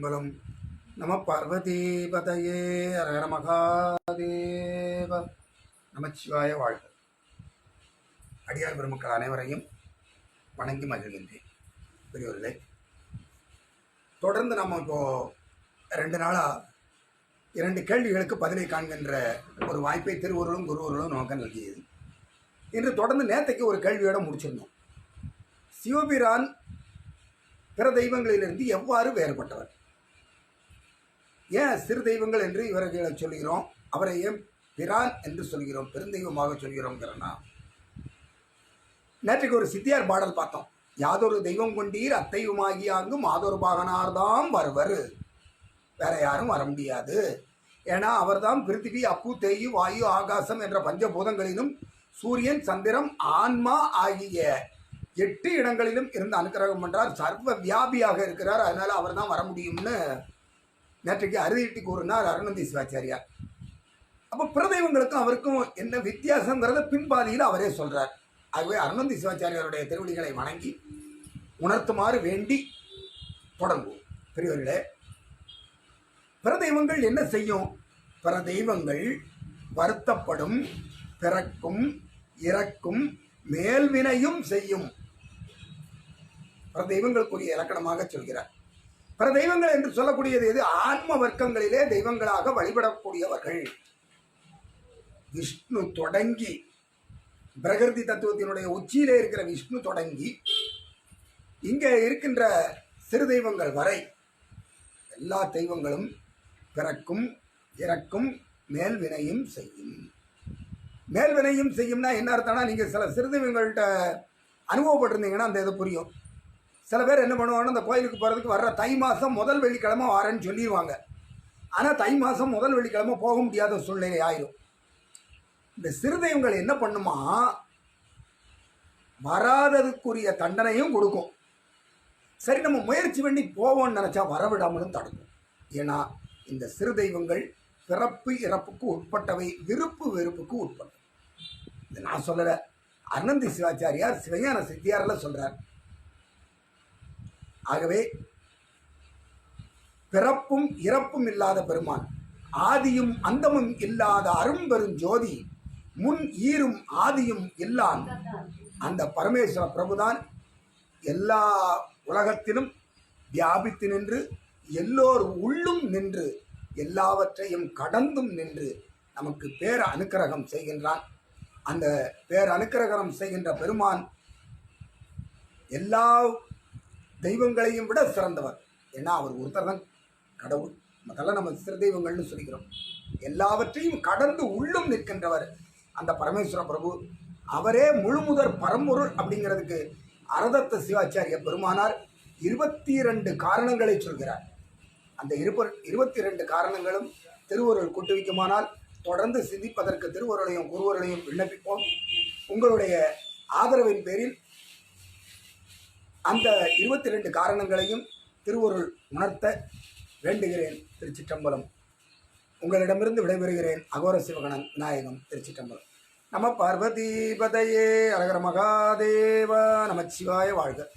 திருச்சிற்றம்பலம் நம பார்வதி பதையே அரகர மகாதேவ நமச்சிவாய வாழ்க. அடியார் பெருமக்கள் அனைவரையும் வணங்கி மகிழ்கின்றேன். பெரியவர்களே தொடர்ந்து நம்ம இப்போ ரெண்டு நாளாக இரண்டு கேள்விகளுக்கு பதிலை காண்கின்ற ஒரு வாய்ப்பை திருவருளும் குருவர்களும் நமக்கு நல்கியது. இன்று தொடர்ந்து நேத்தைக்கு ஒரு கேள்வியோட முடிச்சிருந்தோம். சிவபிரான் பிற தெய்வங்களிலிருந்து எவ்வாறு வேறுபட்டவர்? ஏன் சிறு தெய்வங்கள் என்று இவர்களை சொல்கிறோம்? அவரை ஏன் பிரான் என்று சொல்கிறோம்? பெருந்தெய்வமாக சொல்கிறோங்கிறனா? நேற்றுக்கு ஒரு சித்தியார் பாடல் பார்த்தோம். யாதொரு தெய்வம் கொண்டீர் அத்தையுமாகி அங்கு மாதொரு பாகனார்தாம் வருவர். வேற யாரும் வர முடியாது. ஏன்னா அவர்தான் பிருத்திவி அப்பு தேயு வாயு ஆகாசம் என்ற பஞ்சபூதங்களிலும் சூரியன் சந்திரம் ஆன்மா ஆகிய எட்டு இடங்களிலும் இருந்து அனுக்கிரகம் பண்றார். சர்வ வியாபியாக இருக்கிறார். அதனால அவர் தான் வர முடியும்னு நேற்றைக்கு அறுதிட்டு கூறினார் அருணந்தி சிவாச்சாரியார். அப்போ பிரதெய்வங்களுக்கும் அவருக்கும் என்ன வித்தியாசங்கிறத பின்பாதியில் அவரே சொல்கிறார் ஆகவே அருணந்தி சிவாச்சாரியாருடைய திருவடிகளை வணங்கி உணர்த்துமாறு வேண்டி தொடங்குவோம். பெரியவர்களே பிரதெய்வங்கள் என்ன செய்யும்? பிரதெய்வங்கள் வருத்தப்படும் பிறக்கும் இறக்கும் மேல்வினையும் செய்யும். பிரதெய்வங்களுக்குரிய இலக்கணமாக சொல்கிறார். பிற தெய்வங்கள் என்று சொல்லக்கூடியது எது? ஆன்ம வர்க்கங்களிலே தெய்வங்களாக வழிபடக்கூடியவர்கள். விஷ்ணு தொடங்கி பிரகிருதி தத்துவத்தினுடைய உச்சியிலே இருக்கிற விஷ்ணு தொடங்கி இங்கே இருக்கின்ற சிறு தெய்வங்கள் வரை எல்லா தெய்வங்களும் பிறக்கும் இறக்கும் மேல்வினையும் செய்யும். மேல்வினையும் செய்யும்னா என்ன அர்த்தம்னா நீங்கள் சில சிறு தெய்வங்கள்கிட்ட அனுபவப்பட்டிருந்தீங்கன்னா அந்த இதை புரியும். சில பேர் என்ன பண்ணுவாங்கன்னா அந்த கோயிலுக்கு போகிறதுக்கு வர்ற தை மாதம் முதல் வெள்ளிக்கிழமை வரேன்னு சொல்லிடுவாங்க ஆனால் தை மாதம் முதல் வெள்ளிக்கிழமை போக முடியாத சூழ்நிலை ஆயிரும். இந்த சிறு தெய்வங்கள் என்ன பண்ணுமா வராததுக்குரிய தண்டனையும் கொடுக்கும். சரி நம்ம முயற்சி பண்ணி போவோம்னு நினச்சா வரவிடாமலும் தடுக்கும். ஏன்னா இந்த சிறு தெய்வங்கள் பிறப்பு இறப்புக்கு உட்பட்டவை விருப்பு வெறுப்புக்கு உட்பட்டவை. நான் சொல்லலை. அனந்தி சிவாச்சாரியார் சிவஞான சித்தியாரில் சொல்கிறார் ஆகவே பிறப்பும் இறப்பும் இல்லாத பெருமான் ஆதியும் அந்தமும் இல்லாத அரும்பெரும் ஜோதி முன் ஈரும் ஆதியும் இல்லான். அந்த பரமேஸ்வர பிரபுதான் எல்லா உலகத்திலும் வியாபித்து நின்று எல்லோர் உள்ளும் நின்று எல்லாவற்றையும் கடந்தும் நின்று நமக்கு பேர அனுக்கிரகம் செய்கின்றான். அந்த பேர் அனுக்கிரகம் செய்கின்ற பெருமான் எல்லா தெய்வங்களையும் விட சிறந்தவர். ஏன்னா அவர் ஒருத்தர் தான் கடவுள். முதல்ல நம்ம சிறு தெய்வங்கள்னு சொல்லிக்கிறோம். எல்லாவற்றையும் கடந்து உள்ளும் நிற்கின்றவர் அந்த பரமேஸ்வர பிரபு. அவரே முழுமுதற் பரம்பொருள் அப்படிங்கிறதுக்கு அரதத்த சிவாச்சாரிய பெருமானார் இருபத்தி இரண்டு காரணங்களை சொல்கிறார். அந்த இருப இருபத்தி ரெண்டு காரணங்களும் திருவருள் கூட்டுவிக்குமானால் தொடர்ந்து சிந்திப்பதற்கு திருவருளையும் குருவருளையும் விண்ணப்பிப்போம். உங்களுடைய ஆதரவின் பேரில் அந்த இருபத்தி ரெண்டு காரணங்களையும் திருவருள் உணர்த்த வேண்டுகிறேன் திருச்சிற்றம்பலம். உங்களிடமிருந்து விடைபெறுகிறேன் அகோர சிவகணன் விநாயகம் திருச்சிற்றம்பலம். நம பார்வதி பதையே அழகர மகாதேவ நமச்சிவாய வாழ்க.